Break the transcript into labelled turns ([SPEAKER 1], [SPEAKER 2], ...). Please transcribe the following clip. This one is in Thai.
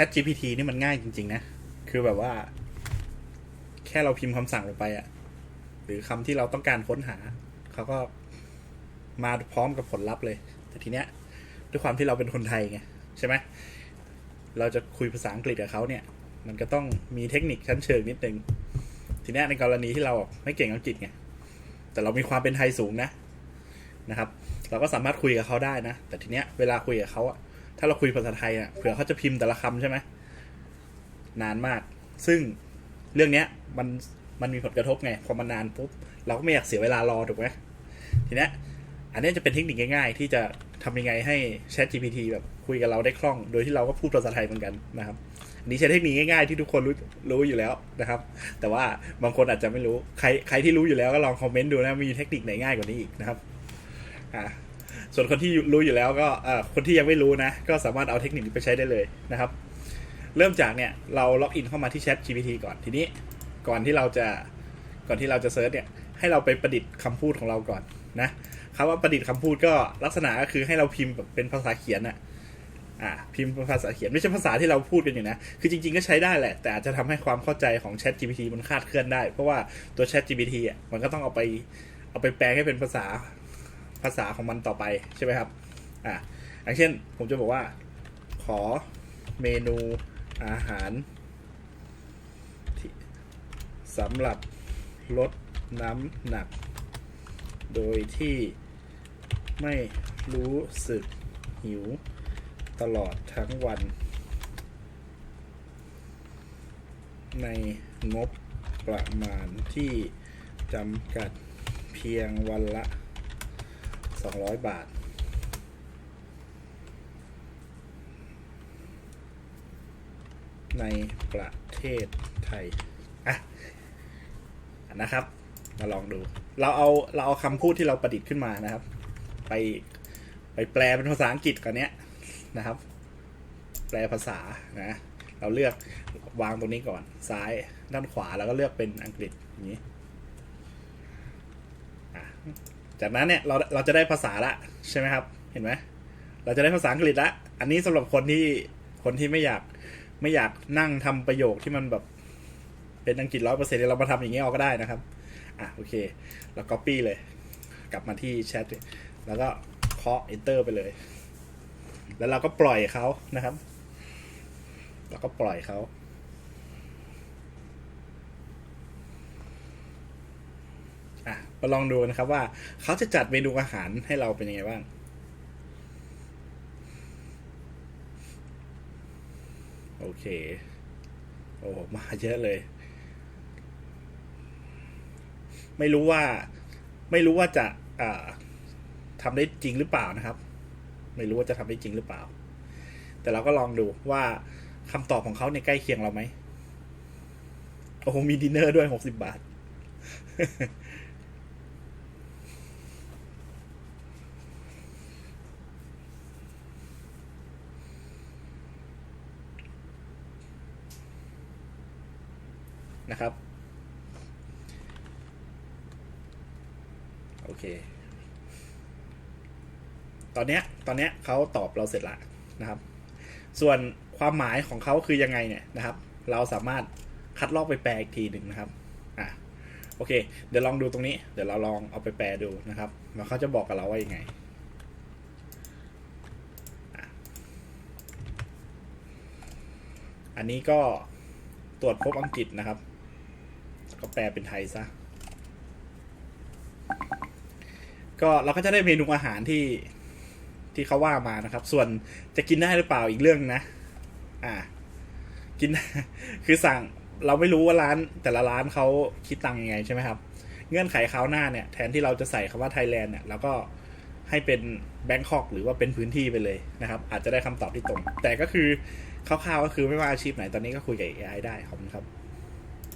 [SPEAKER 1] Chat GPT นี่มันง่ายจริง ๆ นะ คือแบบว่า แค่เราพิมพ์คำสั่งลงไปอะหรือคำที่เราต้องการค้นหา เขาก็มาพร้อมกับผลลัพธ์เลย แต่ทีเนี้ย ด้วยความที่เราเป็นคนไทยไงใช่ไหมเราจะคุยภาษาอังกฤษกับเขาเนี่ย มันก็ต้องมีเทคนิคชั้นเชิงนิดนึง ทีเนี้ยในกรณีที่เราไม่เก่งอังกฤษไงแต่เรามีความเป็นไทยสูงนะนะครับ เราก็สามารถคุยกับเขาได้นะ แต่ทีเนี้ยเวลาคุยกับเขาอะ ถ้าเราคุยภาษาไทยอะเผื่อเขาจะพิมพ์แต่ละคำใช่ไหมนานมาก ซึ่งเรื่องเนี้ยมันมันมีผลกระทบไง พอมันนานปุ๊บ เราก็ไม่อยากเสียเวลารอถูกไหมทีเนี้ยอันนี้จะเป็นเทคนิคง่ายๆ ที่จะทำยังไงให้ Chat GPT แบบคุยกับเราได้คล่อง โดยที่เราก็พูดภาษาไทยเหมือนกันนะครับอันนี้ใช้เทคนิคง่ายๆที่ทุกคนรู้รู้อยู่แล้วนะครับ แต่ว่าบางคนอาจจะไม่รู้ ใครใครที่รู้อยู่แล้วก็ลองคอมเมนต์ดูนะมีเทคนิคไหนง่ายกว่านี้อีกนะครับ อ่า ส่วนคนที่รู้อยู่แล้วก็คนที่ยังไม่รู้นะ ก็สามารถเอาเทคนิคนี้ไปใช้ได้เลยนะครับ เริ่มจากเนี่ยเราล็อกอินเข้ามาที่ Chat GPT ก่อนทีนี้ ก่อนที่เราจะก่อนที่เราจะเซิร์ชเนี่ยให้เราไปประดิษฐ์คำพูดของเราก่อนนะคำว่าประดิษฐ์คำพูดก็ลักษณะก็คือให้เราพิมพ์แบบเป็นภาษาเขียนอะอ่าพิมพ์เป็นภาษาเขียนไม่ใช่ภาษาที่เราพูดกันอยู่นะ คือจริงๆก็ใช้ได้แหละ แต่อาจจะทำให้ความเข้าใจของ Chat GPT มันคาดเคลื่อนได้ เพราะว่าตัว Chat GPT อะมันก็ต้องเอาไปเอาไปแปลให้เป็นภาษา ภาษาของมันต่อไปใช่ไหมครับอ่าอย่างเช่นผมจะบอกว่า ขอเมนูอาหารที่สำหรับลดน้ำหนัก โดยที่ไม่รู้สึกหิวตลอดทั้งวัน ในงบประมาณที่จำกัดเพียงวันละ 200บาท ในประเทศไทยอะนะครับ มาลองดู เราเอาเราเอาคำพูดที่เราประดิษฐ์ขึ้นมานะครับ ไปไปแปลเป็นภาษาอังกฤษก่อนเนี้ยนะครับ แปลภาษานะเราเลือกวางตรงนี้ก่อน ซ้ายด้านขวาแล้วก็เลือกเป็นอังกฤษอย่างนี้อะ จากนั้นเนี่ยเราเราจะได้ภาษาละใช่ไหมครับ เห็นไหมเราจะได้ภาษาอังกฤษละ อันนี้สำหรับคนที่คนที่ไม่อยากไม่อยากนั่งทำประโยคที่มันแบบเป็นอังกฤษร้อยเปอร์เซ็นต์เรามาทำอย่างนี้เอาก็ได้นะครับ อะโอเค เรา copy เลย กลับมาที่แชทแล้วก็เคาะ enter ไปเลย แล้วเราก็ปล่อยเขานะครับ แล้วก็ปล่อยเขา อะมาลองดูนะครับว่าเขาจะจัดเมนูอาหารให้เราเป็นยังไงบ้างโอเค โอ้มาเยอะเลย ไม่รู้ว่า ไม่รู้ว่าจะอ่าทำได้จริงหรือเปล่านะครับ ไม่รู้ว่าจะทำได้จริงหรือเปล่า แต่เราก็ลองดูว่าคำตอบของเขาเนี่ยใกล้เคียงเราไหมโอ้มีดินเนอร์ด้วยหกสิบบาท นะครับ โอเค ตอนเนี้ยตอนเนี้ยเขาตอบเราเสร็จละนะครับ ส่วนความหมายของเขาคือยังไงเนี่ยนะครับ เราสามารถคัดลอกไปแปลอีกทีหนึ่งนะครับอะโอเค เดี๋ยวลองดูตรงนี้ เดี๋ยวเราลองเอาไปแปลดูนะครับว่าเขาจะบอกกับเราว่ายังไงอันนี้ก็ตรวจพบอังกฤษนะครับ ก็แปลเป็นไทยซะ ก็เราก็จะได้เมนูอาหารที่ที่เขาว่ามานะครับ ส่วนจะกินได้หรือเปล่าอีกเรื่องนะ อ่า กิน คือสั่งเราไม่รู้ว่าร้านแต่ละร้านเขาคิดตังค์ยังไงใช่ไหมครับ เงื่อนไขคราวหน้าเนี่ย แทนที่เราจะใส่คำว่าไทยแลนด์เนี่ยเราก็ให้เป็นแบงคอกหรือว่าเป็นพื้นที่ไปเลยนะครับ อาจจะได้คำตอบที่ตรง แต่ก็คือคร่าวๆก็คือไม่ว่าอาชีพไหนตอนนี้ก็คุยกับ AI ได้ขอบคุณครับ